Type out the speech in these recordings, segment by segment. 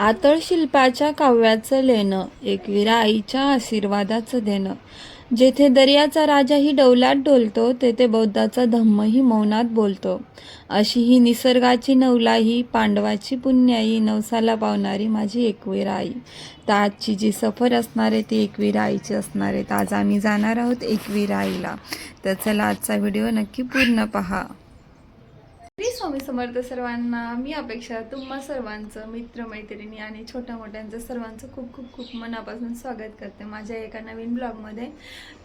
आतळ शिल्पाच्या काव्याचं लेणं एकविरा आईच्या आशीर्वादाचं देणं. जेथे दर्याचा राजाही डौलात डोलतो तेथे बौद्धाचा धम्मही मौनात बोलतो. अशी ही निसर्गाची नवलाही पांडवाची पुण्याई नवसाला पावणारी माझी एकवीरा आई तर आजची जी सफर असणार आहे ती एकवीरा आईची असणार आहे. तर आज आम्ही जाणार आहोत एकवीरा आईला तर चला आजचा व्हिडिओ नक्की पूर्ण पहा. स्वामी समर्थ सर्वांना मी अपेक्षा तुम्हा सर्वांचं मित्रमैत्रिणी आणि छोट्या मोठ्यांचं सर्वांचं खूप खूप खूप मनापासून स्वागत करते माझ्या एका नवीन ब्लॉगमध्ये.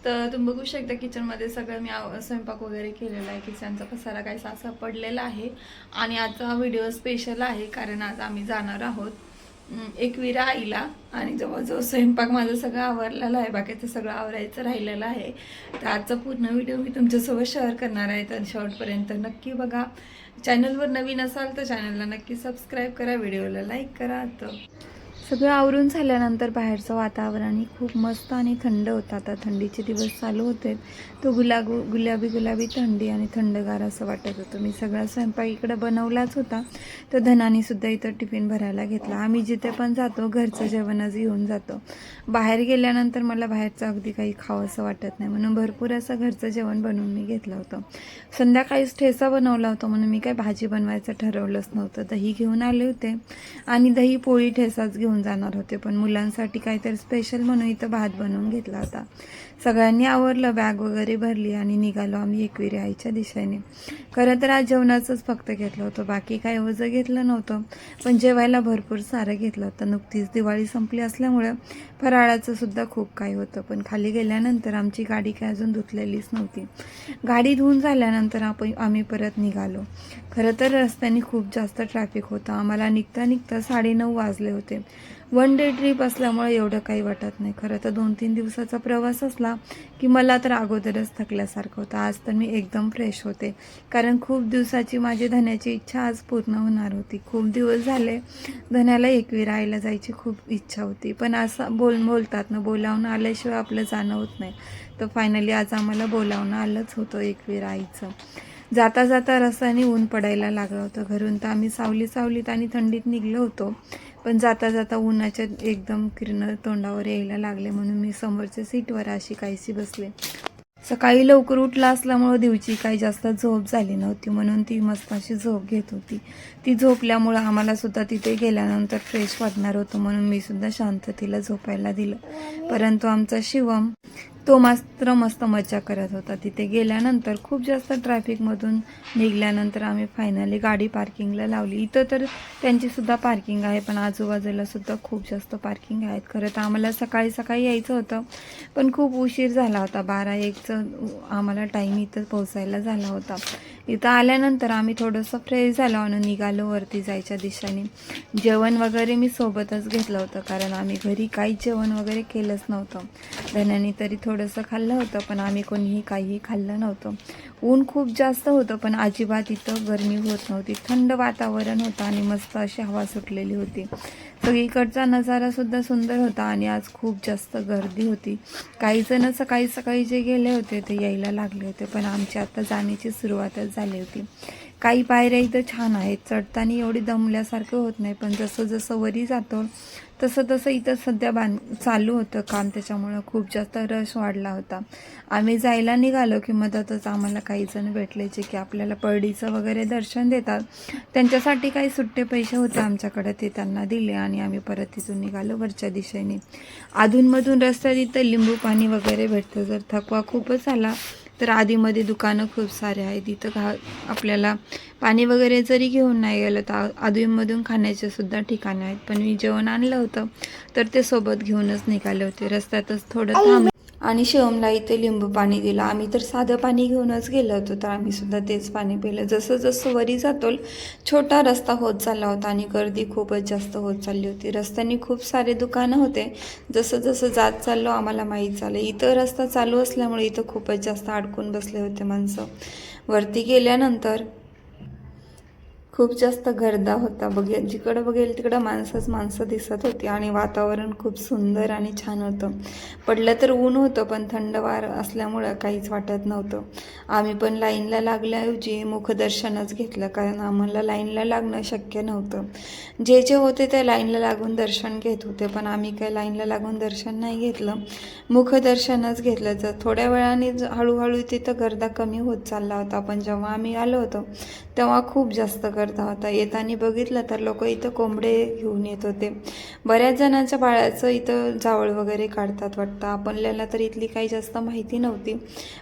तर तुम्ही बघू शकता किचनमध्ये सगळं मी स्वयंपाक वगैरे केलेला आहे. किचनचा पसारा काहीसा असा पडलेला आहे. आणि आजचा व्हिडिओ स्पेशल आहे कारण आज आम्ही जाणार आहोत एकविरा आईला आणि जवळजवळ स्वयंपाक माझं सगळं आवरलेला आहे बाकीचं सगळं आवरायचं राहिलेलं आहे. तर आजचा पूर्ण व्हिडिओ मी तुमच्यासोबत शेअर करणार आहे तर शेवटपर्यंत नक्की बघा. चॅनलवर नवीन असाल तर चॅनलला नक्की सबस्क्राईब करा व्हिडिओला लाईक करा. तर सगळं आवरून झाल्यानंतर बाहेरचं वातावरण खूप मस्त आणि थंड होतं. आता थंडीचे दिवस चालू होते. तो गुलाबू गुलाबी गुलाबी थंडी आणि थंडगार असं वाटत होतं. मी सगळा स्वयंपाक इकडं बनवलाच होता. तर धनानीसुद्धा इथं टिफिन भरायला घेतला. आम्ही जिथे पण जातो घरचं जेवणच घेऊन जातो. बाहेर गेल्यानंतर मला बाहेरचं अगदी काही खावंसं वाटत नाही. म्हणून भरपूर असं घरचं जेवण बनवून मी घेतलं होतं. संध्याकाळीच ठेसा बनवला होता. म्हणून मी काय भाजी बनवायचं ठरवलंच नव्हतं. दही घेऊन आले होते. आणि दही पोळी ठेसाच घेऊन जाणार होते. पण मुलांसाठी काहीतरी स्पेशल म्हणून इथं भात बनवून घेतला होता. सगळ्यांनी आवरलं बॅग वगैरे भरली आणि निघालो आम्ही एकविरी आईच्या दिशेने. खरं तर आज जेवणाचंच फक्त घेतलं होतं बाकी काही ओझं घेतलं नव्हतं. पण जेवायला भरपूर सारं घेतलं होतं. नुकतीच दिवाळी संपली असल्यामुळं फराळाचं सुद्धा खूप काही होतं. पण खाली गेल्यानंतर आमची गाडी काय अजून धुतलेलीच नव्हती. गाडी धुवून झाल्यानंतर आपण आम्ही परत निघालो. खरं तर रस्त्याने खूप जास्त ट्रॅफिक होतं. आम्हाला निघता निघता साडेनऊ वाजले होते. वन डे ट्रिप असल्यामुळे एवढं काही वाटत नाही. खरं तर दोन तीन दिवसाचा प्रवास असला की मला तर अगोदरच थकल्यासारखं होतं. आज तर मी एकदम फ्रेश होते. कारण खूप दिवसाची माझी धन्याची इच्छा आज पूर्ण होणार होती. खूप दिवस झाले धन्याला एकवी राहायला जायची खूप इच्छा होती. पण असं बोल बोलतात ना बोलावणं आल्याशिवाय आपलं जाणं होत नाही. तर फायनली आज आम्हाला बोलावणं आलंच होतं एकवीर आईचं जाता जाता रस्त्याने ऊन पडायला लागलं होतं घरून. तर आम्ही सावली सावलीत आणि थंडीत निघलो होतो. पण जाता जाता उन्हाच्या एकदम किरण तोंडावर यायला लागले म्हणून मी समोरच्या सीटवर अशी काहीशी बसले. सकाळी लवकर उठला असल्यामुळं दिवची काही जास्त झोप झाली नव्हती म्हणून ती मस्त अशी झोप घेत होती. ती झोपल्यामुळं आम्हाला सुद्धा तिथे गेल्यानंतर फ्रेश वाटणार होतं म्हणून मी सुद्धा शांततेला झोपायला दिलं. परंतु आमचा शिवम तो मात्र मस्त मजा करत होता. तिथे गेल्यानंतर खूप जास्त ट्रॅफिकमधून निघाल्यानंतर आम्ही फायनली गाडी पार्किंगला लावली. इथं तर त्यांचीसुद्धा पार्किंग आहे पण आजूबाजूला सुद्धा खूप जास्त पार्किंग आहेत. खरं तर आम्हाला सकाळी सकाळी यायचं होतं पण खूप उशीर झाला होता. बारा एकचं आम्हाला टाईम इथं पोहोचायला झाला होता. इथं आल्यानंतर आम्ही थोडंसं फ्रेश झालो आणि निघालो वरती जायच्या दिशेने. जेवण वगैरे मी सोबतच घेतलं होतं कारण आम्ही घरी काहीच जेवण वगैरे केलंच नव्हतं. धन्याने तरी थोडंसं खाल्लं होतं पण आम्ही कोणीही काहीही खाल्लं नव्हतं. ऊन खूप जास्त होतं पण अजिबात इथं गरमी होत नव्हती. थंड वातावरण होतं आणि मस्त अशी हवा सुटलेली होती. सगळीकडचा नजारा सुद्धा सुंदर होता आणि आज खूप जास्त गर्दी होती. काही जण सकाळी सकाळी जे गेले होते ते यायला लागले होते पण आमची आता जाण्याची सुरुवातच झाली होती. काही पायऱ्या इथं छान आहेत. चढताना एवढी दमल्यासारखं होत नाही पण जसं जसं वरी जातो तसं तसं इथं सध्या बांध चालू होतं काम त्याच्यामुळं खूप जास्त रश वाढला होता. आम्ही जायला निघालो की मदतच आम्हाला काही जण भेटले जे की आपल्याला परडीचं वगैरे दर्शन देतात. त्यांच्यासाठी काही सुट्टे पैसे होते आमच्याकडे ते त्यांना दिले आणि आम्ही परत तिथून निघालो वरच्या दिशेने. अधूनमधून रस्त्यात इथं लिंबू पाणी वगैरे भेटतं. जर थकवा खूपच आला तर आधीमध्ये दुकानं खूप सारे आहेत. तिथं घा आपल्याला पाणी वगैरे जरी घेऊन नाही गेलं तर अधूनमधून खाण्याचे सुद्धा ठिकाणं आहेत. पण मी जेवण आणलं होतं तर ते सोबत घेऊनच निघाले होते. रस्त्यातच थोडं थांब आणि शिवमला इथे लिंबू पाणी दिलं. आम्ही तर साधं पाणी घेऊनच गेलो होतो तर आम्ही सुद्धा तेच पाणी पिलं. जसं जसं वरी जातो छोटा रस्ता होत चालला होता आणि गर्दी खूपच जास्त होत चालली होती. रस्त्याने खूप सारे दुकानं होते. जसं जसं जात चाललो आम्हाला माहीत झालं. इथं रस्ता चालू असल्यामुळे इथं खूपच जास्त अडकून बसले होते माणसं. वरती गेल्यानंतर खूप जास्त गर्दा होता. बघे जिकडं बघेल तिकडं माणसंच माणसं दिसत होती आणि वातावरण खूप सुंदर आणि छान होतं. पडलं तर ऊन होतं पण थंड वार असल्यामुळं काहीच वाटत नव्हतं. आम्ही पण लाईनला लागल्याऐवजी मुखदर्शनच घेतलं कारण आम्हाला लाईनला लागणं शक्य नव्हतं. जे जे होते ते लाईनला लागून दर्शन घेत होते पण आम्ही काही लाईनला लागून दर्शन नाही घेतलं. मुखदर्शनच घेतलं. तर थोड्या वेळाने हळूहळू तिथं गर्दा कमी होत चालला होता पण जेव्हा आम्ही आलो होतो तेव्हा खूप जास्त गर्दा होता. येताना बघितलं तर लोक इथं कोंबडे घेऊन येत होते. बऱ्याच जणांच्या बाळाचं इथं जावळ वगैरे काढतात वाटतं. आपल्याला तर इथली काही जास्त माहिती नव्हती.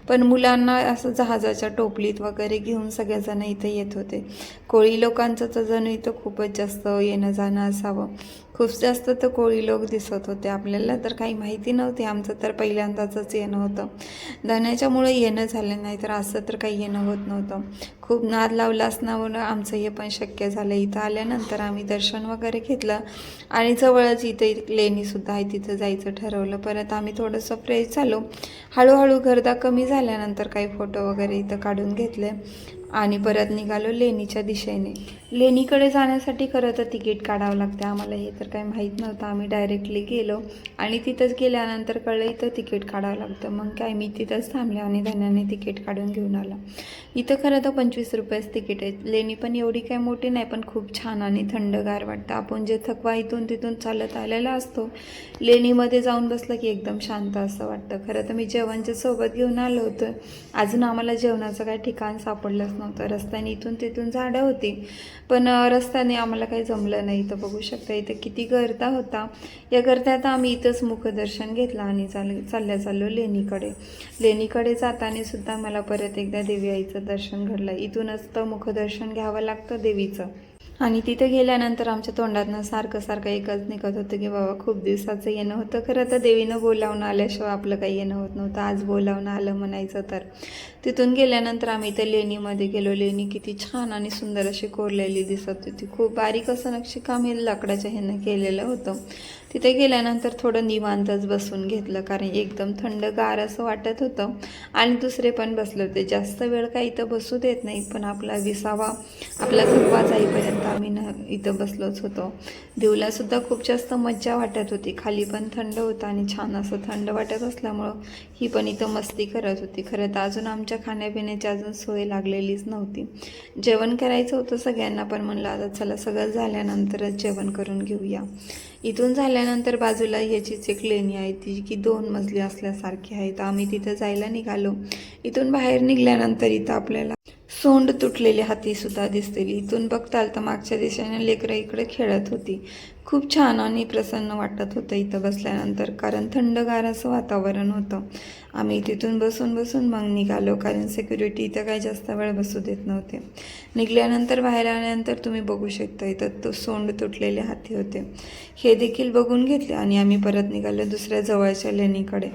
पण मुलांना असं जहाजाच्या टोपलीत वगैरे घेऊन सगळेजण इथं येत होते. कोळी लोकांचं तर जणू इथं खूपच जास्त येणं जाणं असावं. खूप जास्त तर कोळी लोक दिसत होते. आपल्याला तर काही माहिती नव्हती. आमचं तर पहिल्यांदाच येणं होतं. धण्याच्यामुळे येणं झालं नाही तर असं तर काही येणं होत नव्हतं. खूप नाद लावला असण्यामुळं आमचं हे पण शक्य झालं. इथं आल्यानंतर आम्ही दर्शन वगैरे घेतलं. आणि जवळच इथं लेणीसुद्धा आहे. तिथं जायचं ठरवलं. परत आम्ही थोडंसं फ्रेश झालो. हळूहळू गर्दा कमी झाल्यानंतर काही फोटो वगैरे इथं काढून घेतले. आणि परत निघालो लेणीच्या दिशेने. लेणीकडे जाण्यासाठी खरं तर तिकीट काढावं लागतं आम्हाला हे तर काही माहीत नव्हतं. आम्ही डायरेक्टली गेलो आणि तिथंच गेल्यानंतर कळलं इथं तिकीट काढावं लागतं. मग काय मी तिथंच थांबले आणि धन्याने तिकीट काढून घेऊन आला. इथं खरं तर पंचवीस रुपयेच तिकीट आहे लेणी पण एवढी काही मोठी नाही पण खूप छान आणि थंडगार वाटतं. आपण जे थकवा इथून तिथून चालत आलेला असतो लेणीमध्ये जाऊन बसलं की एकदम शांत असं वाटतं. खरं तर मी जेवणच्या सोबत घेऊन आलो होतं. अजून आम्हाला जेवणाचं काही ठिकाण सापडलंच नव्हतं. रस्त्याने इथून तिथून झाडं होती. पण रस्त्याने आम्हाला काही जमलं नाही. तर बघू शकता इथं किती गर्दा होता. या गर्द्यात आम्ही इथंच मुखदर्शन घेतलं आणि चाल चालल्या चाललो लेणीकडे. लेणीकडे जाताना सुद्धा मला परत एकदा देवी आईचं दर्शन घडलं. इथूनच तर मुखदर्शन घ्यावं लागतं देवीचं. आणि तिथे गेल्यानंतर आमच्या तोंडातनं सारखं सारखं एकच निघत होतं की बाबा खूप दिवसाचं येणं होतं. खरं तर देवीनं बोलावून आल्याशिवाय आपलं काही येणं होत नव्हतं. आज बोलावून आलं म्हणायचं तर. तिथून गेल्यानंतर आम्ही इथं लेणीमध्ये गेलो. लेणी किती छान आणि सुंदर अशी कोरलेली दिसत होती. खूप बारीक असं नक्षीकाम हे लाकडाच्या ह्यानं केलेलं होतं. तिथे गेल्यानंतर थोडं निवांतच बसून घेतलं कारण एकदम थंडगार असं वाटत होतं. आणि दुसरे पण बसले होते. जास्त वेळ काही इथं बसू देत नाही पण आपला विसावा आपला थकवा जाईपर्यंत आम्ही न इथं बसलोच होतो. देवलासुद्धा खूप जास्त मज्जा वाटत होती. खाली पण थंड होतं आणि छान असं थंड वाटत असल्यामुळं ही पण इथं मस्ती करत होती. खरं तर अजून आमच्या खाण्यापिण्याची अजून सोय लागलेलीच नव्हती. जेवण करायचं होतं सगळ्यांना पण म्हणलं आता चला सगळं झाल्यानंतरच जेवण करून घेऊया. इथून झाल्या त्यानंतर बाजूला याचीच एक लेणी आहे ती की दोन मजली असल्यासारखी आहे तर आम्ही तिथं जायला निघालो. इथून बाहेर निघाल्यानंतर इथं आपल्याला सोंड तुटलेली हातीसुद्धा दिसतील. इथून बघताल तर मागच्या दिशेने लेकरं इकडे खेळत होती. खूप छान आणि प्रसन्न वाटत होतं इथं बसल्यानंतर कारण थंडगार असं वातावरण होतं. आम्ही तिथून बसून बसून मग निघालो कारण सिक्युरिटी इथं काही जास्त वेळ बसू देत नव्हते. निघाल्यानंतर बाहेर आल्यानंतर तुम्ही बघू शकता इथं तो सोंड तुटलेले हाती होते. हे देखील बघून घेतले आणि आम्ही परत निघालो दुसऱ्या जवळच्या लेणीकडे.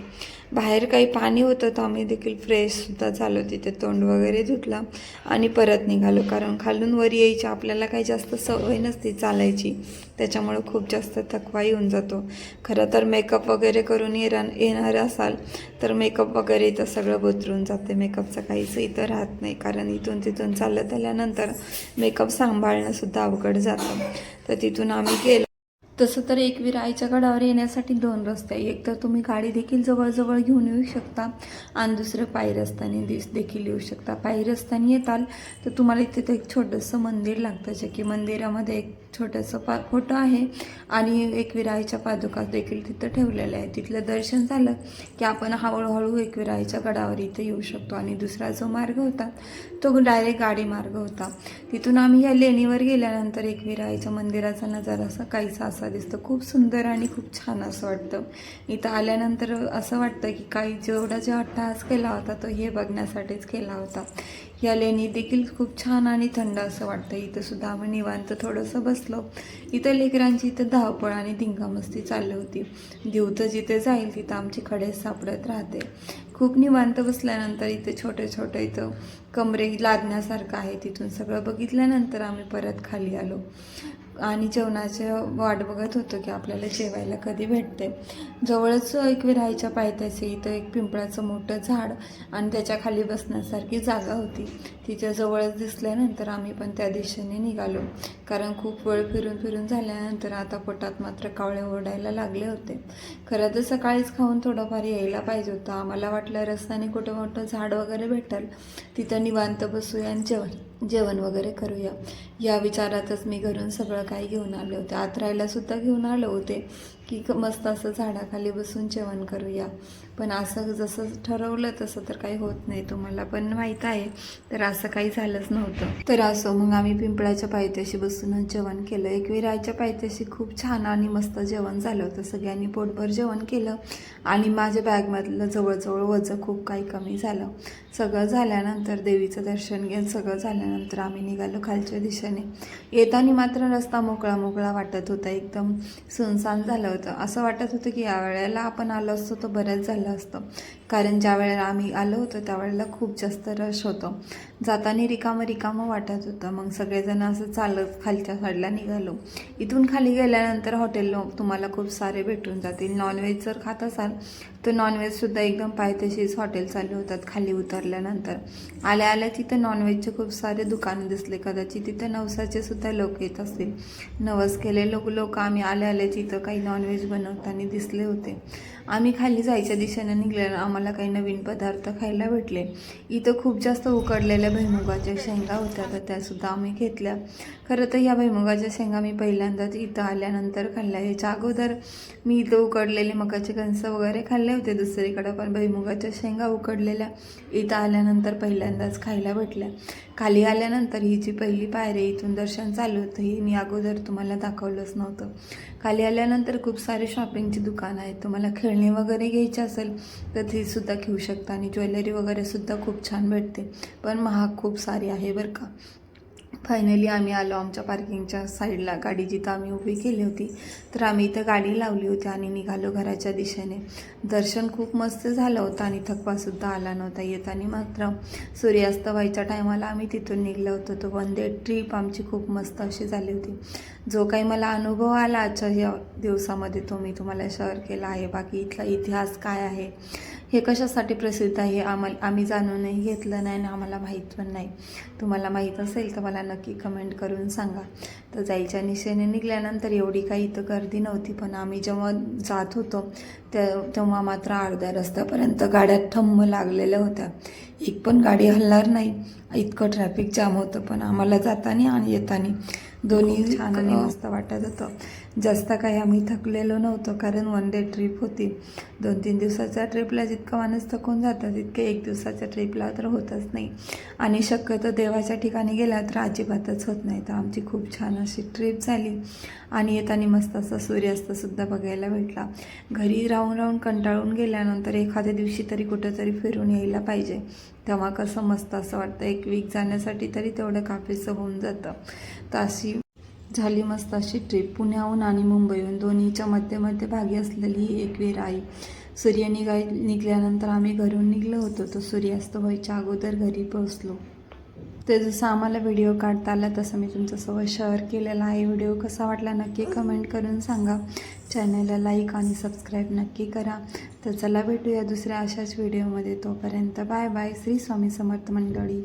बाहेर काही पाणी होतं तर आम्ही देखील फ्रेशसुद्धा झालो. तिथे तोंड वगैरे धुतलं आणि परत निघालो कारण खालून वर यायची आपल्याला काही जास्त सवय नसते चालायची. त्याच्यामुळं खूप जास्त थकवा येऊन जातो. खरं तर मेकअप वगैरे करून येरा येणार असाल तर मेकअप वगैरे इथं सगळं बदलून जाते. मेकअपचं काहीच इथं राहत नाही. कारण इथून तिथून चालत आल्यानंतर मेकअप सांभाळणंसुद्धा अवघड जातं. तर तिथून आम्ही गेलो तसं तर एकवीर आईच्या गडावर येण्यासाठी दोन रस्ते आहे एक तर तुम्ही गाडी देखील जवळजवळ घेऊन येऊ शकता आणि दुसरं पायी रस्त्याने दिस देखील येऊ शकता. पायी रस्त्याने येताल तर तुम्हाला इथे एक छोटंसं मंदिर लागतं. जे की मंदिरामध्ये एक छोटंसं पा फोटो आहे. आणि एकविराईच्या पादुका देखील तिथं ठेवलेल्या आहे तिथलं दर्शन झालं की आपण हळूहळू एकविराईच्या गडावर इथं येऊ शकतो. आणि दुसरा जो मार्ग होता तो डायरेक्ट गाडी मार्ग होता. तिथून आम्ही या लेणीवर गेल्यानंतर एकविराईच्या मंदिराचा नजारा असा काहीसा असा दिसतो. खूप सुंदर आणि खूप छान असं वाटतं. इथं आल्यानंतर असं वाटतं की काही जेवढा जो अट्टहास केला होता तो हे बघण्यासाठीच केला होता. या लेणी देखील खूप छान आणि थंड असं वाटतं. इथं सुद्धा आम्ही निवांत थोडंसं बसलो. इथं लेकरांची इथं धावपळ आणि धिंगामस्ती चालली होती. दिवतं जिथे जाईल तिथं आमची खडे सापडत राहते. खूप निवांत बसल्यानंतर इथे छोटे छोटे इथं कमरे लादण्यासारखं आहे. तिथून सगळं बघितल्यानंतर आम्ही परत खाली आलो. आणि जेवणाचे वाट बघत होतो की आपल्याला जेवायला कधी भेटते. जवळच एक विराईच्या पायथ्याशी इथं एक पिंपळाचं मोठं झाड आणि त्याच्याखाली बसण्यासारखी जागा होती. तिच्या जवळच दिसल्यानंतर आम्ही पण त्या दिशेने निघालो. कारण खूप वेळ फिरून फिरून झाल्यानंतर आता पोटात मात्र कावळे ओरडायला लागले होते. खरं तर सकाळीच खाऊन थोडंफार यायला पाहिजे होतं. आम्हाला वाटलं रस्त्याने कुठं मोठं झाड वगैरे भेटेल. तिथं निवांत बसूया आणि जेवण. जेवण वगैरे करूया. या विचारातच मी घरून सगळं काही घेऊन आले होते. आतरायला सुद्धा घेऊन आले होते. की क- मस्त असं झाडाखाली बसून जेवण करूया. पण असं जसं ठरवलं तसं तर काही होत नाही तुम्हाला. पण माहीत आहे तर असं काही झालंच नव्हतं. तर असो मग आम्ही पिंपळाच्या पायथ्याशी बसूनच जेवण केलं. एकविराच्या पायथ्याशी खूप छान आणि मस्त जेवण झालं होतं. सगळ्यांनी पोटभर जेवण केलं आणि माझ्या बॅगमधलं जवळजवळ वजं खूप काही कमी झालं. सगळं झाल्यानंतर देवीचं दर्शन घेत सगळं झाल्यानंतर आम्ही निघालो खालच्या दिशेने. येताना मात्र रस्ता मोकळा मोकळा वाटत होता. एकदम सुनसान झालं होतं. असं वाटत होतं की या वेळेला आपण आलो असतो तर बरंच झालं असतं. कारण ज्या वेळेला आम्ही आलो होतो त्यावेळेला खूप जास्त रश होतं. जाताना रिकामं रिकामं वाटत होतं. मग सगळेजण असं चालत खालच्या साईडला निघालो. इथून खाली गेल्यानंतर हॉटेल तुम्हाला खूप सारे भेटून जातील. नॉनव्हेज जर खात असाल तर नॉनव्हेजसुद्धा एकदम पायथ्याशीच हॉटेल चालू होतात खाली उतरल्यानंतर. आल्या आल्या तिथं नॉनव्हेजचे खूप सारे दुकानं दिसले. कदाचित तिथं नवसाचे सुद्धा लोक येत असतील. नवस केले लोक लोक आम्ही आल्या आल्या तिथं काही नॉनव्हेज बनवताना दिसले होते. आम्ही खाली जायच्या दिशेनं निघल्यानं आम्हाला काही नवीन पदार्थ खायला भेटले. इथं खूप जास्त उकडलेल्या भैमुगाच्या शेंगा होत्या तर त्यासुद्धा आम्ही घेतल्या. खरं तर या भैमुगाच्या शेंगा मी पहिल्यांदाच इथं आल्यानंतर खाल्ल्या. ह्याच्या अगोदर मी इथं उकडलेले मकाचे कणस वगैरे खाल्ले होते दुसरीकडं पण भैमुगाच्या शेंगा उकडलेल्या इथं आल्यानंतर पहिल्यांदाच खायला भेटल्या. खाली आल्यानंतर ही जी पहिली पायरी इथून दर्शन चालू होतं. ही मी अगोदर तुम्हाला दाखवलंच नव्हतं. खाली आल्यानंतर खूप सारे शॉपिंगची दुकानं आहेत. तुम्हाला खेळणी वगैरे घ्यायची असेल तर ती सुद्धा घेऊ शकता आणि ज्वेलरी वगैरे सुद्धा खूप छान भेटते. पण महा हा खूप सारी आहे बरं का. फायनली आम्ही आलो आमच्या पार्किंगच्या साईडला गाडी जिथं आम्ही उभी केली होती तर आम्ही इथं गाडी लावली होती आणि निघालो घराच्या दिशेने. दर्शन खूप मस्त झालं होतं आणि थकवासुद्धा आला नव्हता येताना मात्र सूर्यास्त व्हायच्या टायमाला आम्ही तिथून निघलो होतो. तो वन डे ट्रीप आमची खूप मस्त अशी झाली होती. जो काही मला अनुभव आला आजच्या या दिवसामध्ये तो मी तुम्हाला शेअर केला आहे. बाकी इथला इतिहास काय आहे? हे कशासाठी प्रसिद्ध आहे? आम्हाला आम्ही जाणूनही घेतलं नाही आणि आम्हाला माहीत पण नाही. तुम्हाला माहीत असेल तर मला नक्की कमेंट करून सांगा. तर जायच्या निशेने निघाल्यानंतर एवढी काही इथं गर्दी नव्हती पण आम्ही जेव्हा जात होतो त्या तेव्हा मात्र अर्ध्या रस्त्यापर्यंत गाड्या ठम्म लागलेल्या होत्या. एक पण गाडी हलणार नाही. इतकं ट्रॅफिक जाम होतं पण आम्हाला जाताना आणि येताना दोन्ही छान आणि मस्त वाटत होतं. जास्त काही आम्ही थकलेलो नव्हतो कारण वन डे ट्रिप होती. दोन तीन दिवसाच्या ट्रिपला जितकं माणूस थकून जातं तितके एक दिवसाच्या ट्रिपला तर होतच नाही. आणि शक्यतो देवाच्या ठिकाणी गेला तर अजिबातच होत नाही. तर आमची खूप छान अशी ट्रिप झाली. आणि येताना मस्त असा सूर्यास्तसुद्धा बघायला भेटला. घरी राहून राहून कंटाळून गेल्यानंतर एखाद्या दिवशी तरी कुठंतरी फिरून यायला पाहिजे. तेव्हा कसं मस्त असं वाटतं एक वीक जाण्यासाठी तरी तेवढं काफीचं होऊन जातं. ताशी झाली मस्त अशी ट्रिप पुण्याहून आणि मुंबईहून. दोन्हीच्या मध्य मध्यभागी असलेली ही एक विहीर आई. सूर्य निघाय निघाल्यानंतर आम्ही घरून निघलो होतो. तो सूर्यास्त व्हायच्या अगोदर घरी पोहोचलो. ते जसं आम्हाला व्हिडिओ काढता आला तसं मी तुमच्यासोबत शेअर केलेला आहे. व्हिडिओ कसा वाटला नक्की कमेंट करून सांगा. चॅनलला लाईक आणि सबस्क्राईब नक्की करा. तर चला भेटूया दुसऱ्या अशाच व्हिडिओमध्ये तोपर्यंत बाय बाय श्री स्वामी समर्थ मंडळी.